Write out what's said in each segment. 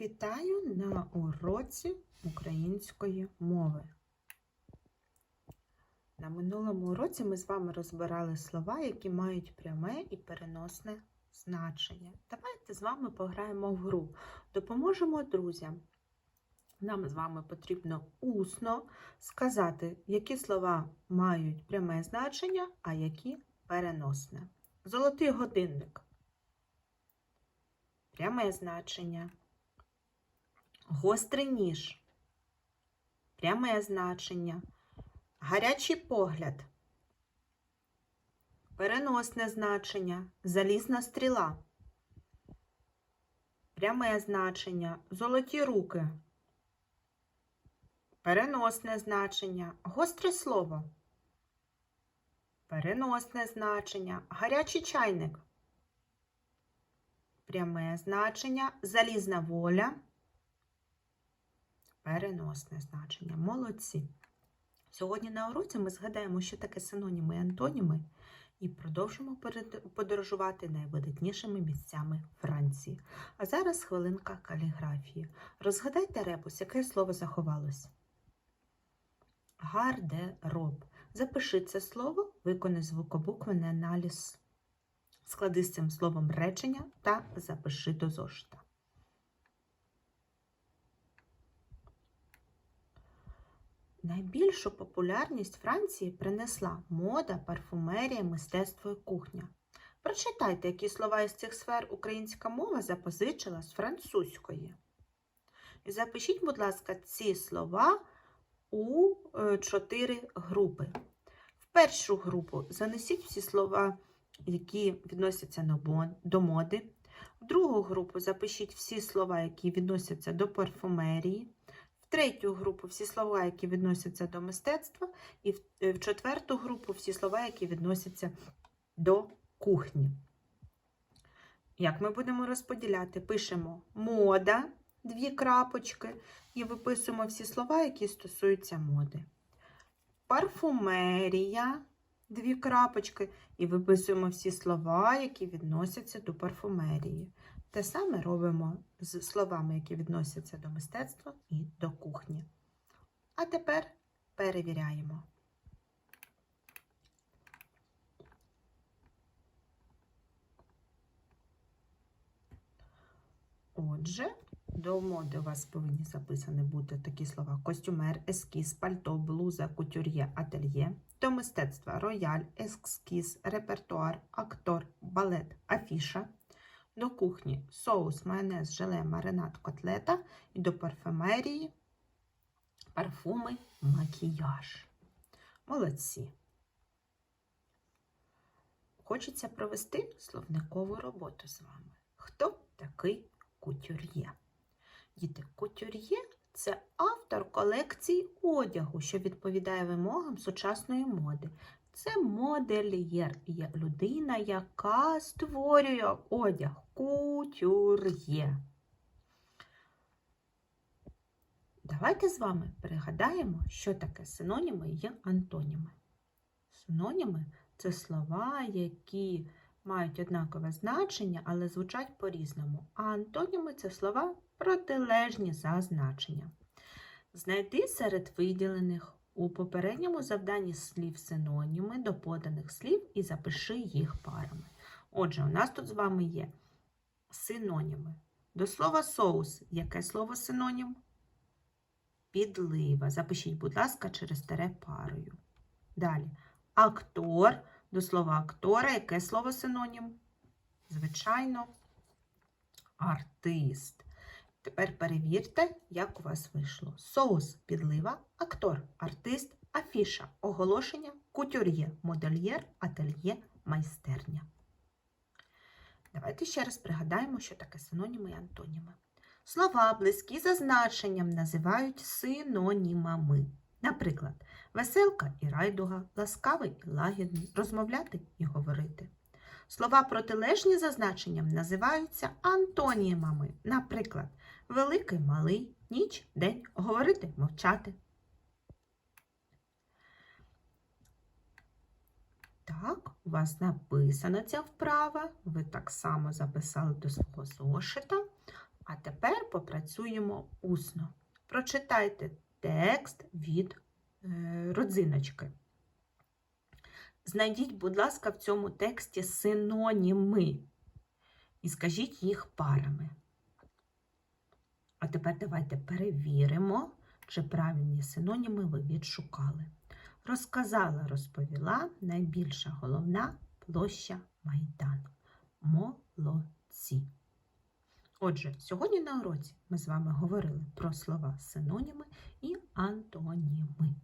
Вітаю на уроці української мови. На минулому уроці ми з вами розбирали слова, які мають пряме і переносне значення. Давайте з вами пограємо в гру. Допоможемо друзям. Нам з вами потрібно усно сказати, які слова мають пряме значення, а які переносне. Золотий годинник. Пряме значення. Гострий ніж. Пряме значення. Гарячий погляд. Переносне значення. Залізна стріла. Пряме значення. Золоті руки. Переносне значення. Гостре слово. Переносне значення. Гарячий чайник. Пряме значення. Залізна воля. Переносне значення. Молодці. Сьогодні на уроці ми згадаємо, що таке синоніми і антоніми, і продовжимо подорожувати найвидатнішими місцями Франції. А зараз хвилинка каліграфії. Розгадайте ребус, яке слово заховалось. Гардероб. Запиши це слово, виконай звукобуквений аналіз. Склади з цим словом речення та запиши до зошита. Найбільшу популярність Франції принесла мода, парфумерія, мистецтво і кухня. Прочитайте, які слова із цих сфер українська мова запозичила з французької. І запишіть, будь ласка, ці слова у е, чотири групи. В першу групу занесіть всі слова, які відносяться до моди. В другу групу запишіть всі слова, які відносяться до парфумерії. Третю групу всі слова, які відносяться до мистецтва, і е, в четверту групу всі слова, які відносяться до кухні. Як ми будемо розподіляти? Пишемо мода, дві крапочки, і виписуємо всі слова, які стосуються моди. Парфумерія, дві крапочки, і виписуємо всі слова, які відносяться до парфумерії. Те саме робимо з словами, які відносяться до мистецтва і до кухні. А тепер перевіряємо. Отже, до моди у вас повинні записані бути такі слова: костюмер, ескіз, пальто, блуза, кутюр'є, ательє. До мистецтва рояль, ескіз, репертуар, актор, балет, афіша. До кухні соус, майонез, желе, маринад, котлета. І до парфумерії парфуми, макіяж. Молодці. Хочеться провести словникову роботу з вами. Хто такий кутюр'є? Діти, кутюр'є це автор колекції одягу, що відповідає вимогам сучасної моди. Це модельєр, є людина, яка створює одяг. Кутюр'є. Давайте з вами пригадаємо, що таке синоніми і антоніми. Синоніми це слова, які мають однакове значення, але звучать по-різному. А антоніми це слова протилежні за значенням. Знайди серед виділених у попередньому завданні слів синоніми до поданих слів і запиши їх парами. Отже, у нас тут з вами є синоніми. До слова соус. Яке слово синонім? Підлива. Запишіть, будь ласка, через тере парою. Далі. Актор. До слова актора. Яке слово синонім? Звичайно, артист. Тепер перевірте, як у вас вийшло. Соус підлива, актор, артист, афіша, оголошення, кутюр'є, модельєр, ательє, майстерня. Давайте ще раз пригадаємо, що таке синоніми і антоніми. Слова, близькі за значенням, називають синонімами. Наприклад, веселка і райдуга, ласкавий і лагідний, розмовляти і говорити. Слова протилежні за значенням називаються антонімами. Наприклад, великий, малий, ніч, день, говорити, мовчати. Так, у вас написана ця вправа. Ви так само записали до свого зошита. А тепер попрацюємо усно. Прочитайте текст від е, родзиночки. Знайдіть, будь ласка, в цьому тексті синоніми і скажіть їх парами. А тепер давайте перевіримо, чи правильні синоніми ви відшукали. Розказала, розповіла найбільша головна площа Майдану. Молодці. Отже, сьогодні на уроці ми з вами говорили про слова синоніми і антоніми.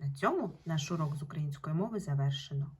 На цьому наш урок з української мови завершено.